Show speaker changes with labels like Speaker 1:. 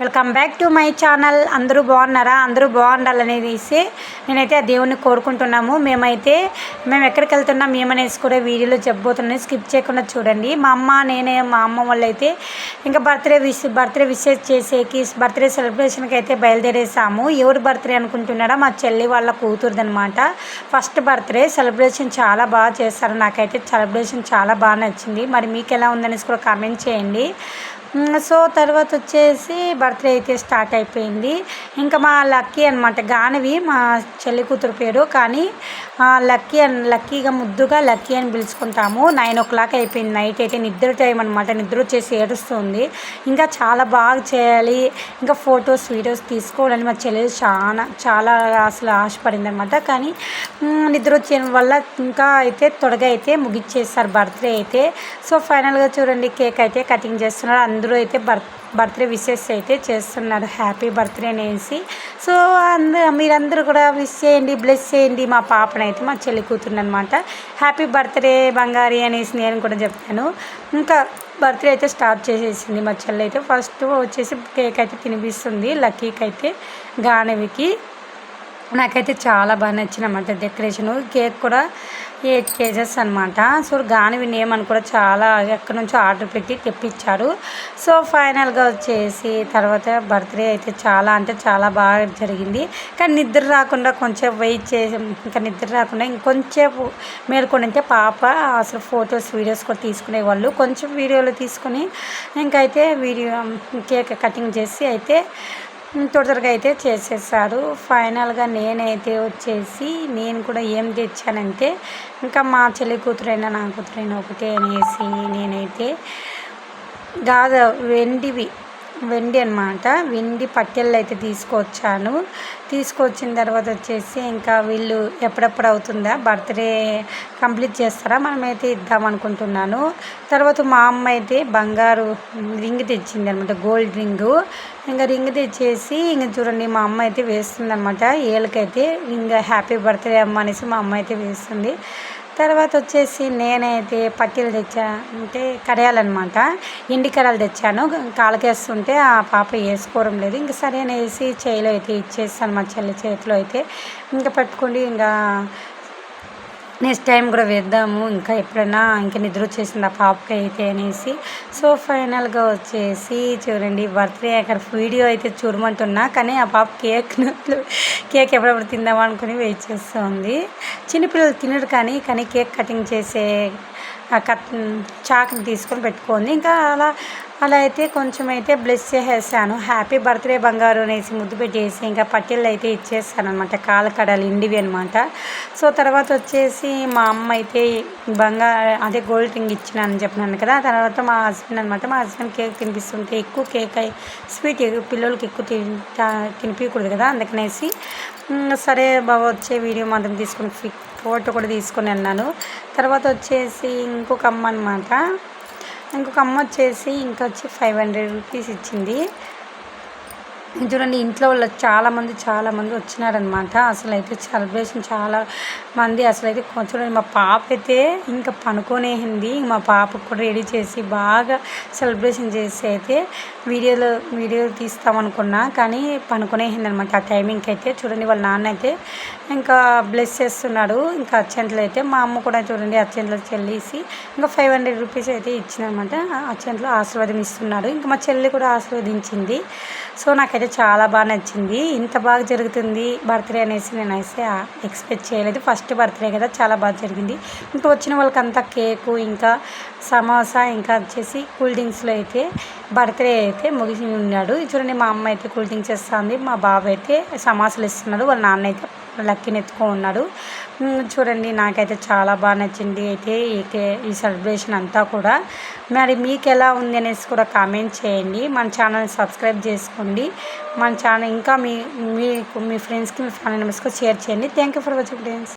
Speaker 1: Welcome back to my channel. అందరూ బాగున్నారా? అందరూ బాగుండాలనేసి నేనైతే ఆ దేవుణ్ణి కోరుకుంటున్నాము. మేమైతే మేము ఎక్కడికి వెళ్తున్నాం ఏమనేసి కూడా వీడియోలో చెప్పబోతున్నాను. స్కిప్ చేయకుండా చూడండి. మా అమ్మ నేనే మా అమ్మ వాళ్ళు అయితే ఇంకా బర్త్డే విష్ బర్త్డే విషెస్ చేసేకి బర్త్డే సెలబ్రేషన్కి అయితే బయలుదేరేసాము. ఎవరు బర్త్డే అనుకుంటున్నారా? మా చెల్లి వాళ్ళ కూతురుదనమాట ఫస్ట్ బర్త్డే సెలబ్రేషన్ చాలా బాగా చేస్తారు నాకైతే సెలబ్రేషన్ చాలా బాగా నచ్చింది. మరి మీకు ఎలా ఉందనేసి కూడా కామెంట్ చేయండి. సో తర్వాత వచ్చేసి బర్త్డే అయితే స్టార్ట్ అయిపోయింది. ఇంకా మా లక్కీ అనమాట గానవి మా చెల్లి కూతురు పేరు. కానీ లక్కీ అని లక్కీగా ముద్దుగా లక్కీ అని పిలుచుకుంటాము. నైన్ ఓ క్లాక్ అయిపోయింది నైట్ అయితే. నిద్ర టైం అనమాట నిద్ర వచ్చేసి ఏడుస్తుంది. ఇంకా చాలా బాగా చేయాలి. ఇంకా ఫొటోస్ వీడియోస్ తీసుకోవాలని మా చెల్లి చాలా చాలా అసలు ఆశపడింది అనమాట కానీ నిద్ర వచ్చే వల్ల ఇంకా అయితే త్వరగా అయితే ముగిచ్చేస్తారు బర్త్డే అయితే. సో ఫైనల్గా చూడండి కేక్ అయితే కటింగ్ చేస్తున్నారు. అందరూ అయితే బర్త్ బర్త్డే విషెస్ అయితే చేస్తున్నారు. హ్యాపీ బర్త్డే అనేసి సో అందరూ మీరందరూ కూడా విష్ చేయండి బ్లెస్ చేయండి. మా పాపనైతే మా చెల్లి కూతురు అనమాట హ్యాపీ బర్త్డే బంగారి అనేసి నేను కూడా చెప్తాను ఇంకా బర్త్డే అయితే స్టార్ట్ చేసేసింది మా చెల్లి అయితే. ఫస్ట్ వచ్చేసి కేక్ అయితే తినిపిస్తుంది. లక్కీకి అయితే గానవికి. నాకైతే చాలా బాగా నచ్చిందన్నమాట డెకరేషను. కేక్ కూడా ఎయిట్ కేజెస్ అనమాట సో గానివి నేమ్ అని కూడా చాలా ఎక్కడి నుంచో ఆర్డర్ పెట్టి తెప్పించారు. సో ఫైనల్గా వచ్చేసి తర్వాత బర్త్డే అయితే చాలా అంటే చాలా బాగా జరిగింది. కానీ నిద్ర రాకుండా కొంచెం వెయిట్ చేసి ఇంకా నిద్ర రాకుండా ఇంకొంచెం మేల్కొని ఉంటే పాప అసలు ఫొటోస్ వీడియోస్ కూడా తీసుకునేవాళ్ళు కొంచెం వీడియోలు తీసుకుని ఇంకైతే వీడియో కేక్ కటింగ్ చేసి అయితే తొందరగా అయితే చేసేసారు. ఫైనల్గా నేనైతే వచ్చేసి నేను కూడా ఏం తెచ్చానంటే ఇంకా మా చెల్లి కూతురైనా నా కూతురైనా ఒకటే అనేసి నేనైతే గాజ వెండివి వెండి అనమాట వెండి పట్టెళ్ళు అయితే తీసుకొచ్చాను. తీసుకొచ్చిన తర్వాత వచ్చేసి ఇంకా వీళ్ళు ఎప్పుడెప్పుడు అవుతుందా? బర్త్డే కంప్లీట్ చేస్తారా? మనమైతే ఇద్దాం అనుకుంటున్నాను. తర్వాత మా అమ్మ అయితే బంగారు రింగ్ తెచ్చింది అనమాట గోల్డ్ రింగు. ఇంకా రింగ్ తెచ్చేసి ఇంకా చూడండి మా అమ్మ అయితే వేస్తుంది అనమాట ఏళ్ళకైతే ఇంకా హ్యాపీ బర్త్డే అమ్మ అనేసి మా అమ్మ అయితే వేస్తుంది. తర్వాత వచ్చేసి నేనైతే పట్టీలు తెచ్చా అంటే కడాయాలన్నమాట. ఎండి కడాలు తెచ్చాను. కాళ్ళకేస్తుంటే ఆ పాప వేసుకోవడం లేదు. ఇంక సరే అనేసి చేయిలో అయితే ఇచ్చేస్తాను మా చెల్లి చేతిలో అయితే. ఇంకా పట్టుకోండి. ఇంకా నెక్స్ట్ టైం కూడా వేద్దాము. ఇంకా ఎప్పుడైనా ఇంకా నిద్ర వచ్చేసింది ఆ పాపకి అయితే అనేసి. సో ఫైనల్గా వచ్చేసి చూడండి బర్త్డే అక్కడ వీడియో అయితే చూడమంటున్నా. కానీ ఆ పాప కేక్ కేక్ ఎప్పుడెప్పుడు తిందామా అనుకుని వెయిట్ చేస్తుంది. చిన్నపిల్లలు తినరు కానీ కానీ కేక్ కటింగ్ చేసే కట్ చాక్ని తీసుకొని పెట్టుకుంది ఇంకా అలా అలా అయితే కొంచెం అయితే బ్లెస్ చేసేసాను. హ్యాపీ బర్త్డే బంగారు అనేసి ముద్దు పెట్టేసి ఇంకా పట్టెళ్ళు అయితే ఇచ్చేస్తాను అనమాట కాలు ఇండివి అనమాట సో తర్వాత వచ్చేసి మా అమ్మ అయితే బంగారు అదే గోల్డ్ రింగ్ ఇచ్చినానని చెప్పినాను కదా. తర్వాత మా హస్బెండ్ అనమాట మా హస్బెండ్ కేక్ తినిపిస్తుంటే ఎక్కువ కేక్ స్వీట్ పిల్లలకి ఎక్కువ తినిపించకూడదు కదా అందుకనేసి. సరే బాబా వచ్చే వీడియో మాత్రం తీసుకుని కోట్ కూడా తీసుకొని అన్నాను. తర్వాత వచ్చేసి ఇంకొక అమ్మ అనమాట ఇంకొక అమ్మ వచ్చేసి ఇంకా వచ్చి ఫైవ్ హండ్రెడ్ రూపీస్ ఇచ్చింది. చూడండి ఇంట్లో వాళ్ళు చాలామంది చాలామంది వచ్చినారనమాట. అసలు అయితే సెలబ్రేషన్ చాలా మంది. అసలు అయితే చూడండి మా పాప అయితే ఇంకా పనుకొనేసింది. మా పాపకు కూడా రెడీ చేసి బాగా సెలబ్రేషన్ చేసి అయితే వీడియోలో వీడియో తీస్తామనుకున్నా కానీ పనుకొనేసింది అనమాట ఆ టైమింగ్కి అయితే చూడండి వాళ్ళ నాన్న అయితే ఇంకా బ్లెస్ చేస్తున్నాడు. ఇంకా అర్చంట్లు అయితే మా అమ్మ కూడా చూడండి అర్చంట్లు చెల్లేసి ఇంకా ఫైవ్ హండ్రెడ్ రూపీస్ అయితే ఇచ్చిందనమాట. అర్చంట్లు ఆశీర్వాదం ఇస్తున్నాడు. ఇంకా మా చెల్లి కూడా ఆశీర్వదించింది. సో నాకైతే నాకైతే చాలా బాగా నచ్చింది. ఇంత బాగా జరుగుతుంది బర్త్డే అనేసి నేను అయితే ఎక్స్పెక్ట్ చేయలేదు. ఫస్ట్ బర్త్డే కదా చాలా బాగా జరిగింది. ఇంకా వచ్చిన వాళ్ళకంతా కేకు ఇంకా సమోసా ఇంకా వచ్చేసి కూల్ డ్రింక్స్లో అయితే బర్త్డే అయితే ముగిసి ఉన్నాడు. చూడండి మా అమ్మ అయితే కూల్ డ్రింక్స్ ఇస్తుంది మా బాబు అయితే సమోసాలు ఇస్తున్నాడు. వాళ్ళ నాన్న అయితే లక్కీని ఎత్తుకో ఉన్నాడు చూడండి నాకైతే చాలా బాగా నచ్చింది. అయితే ఈ సెలబ్రేషన్ అంతా కూడా మరి మీకు ఎలా ఉంది అనేసి కూడా కామెంట్ చేయండి. మన ఛానల్ని సబ్స్క్రైబ్ చేసుకోండి. మన ఛానల్ ఇంకా మీ మీకు మీ ఫ్రెండ్స్కి మీ ఫ్యామిలీ మెంబర్స్కి షేర్ చేయండి. Thank you for watching friends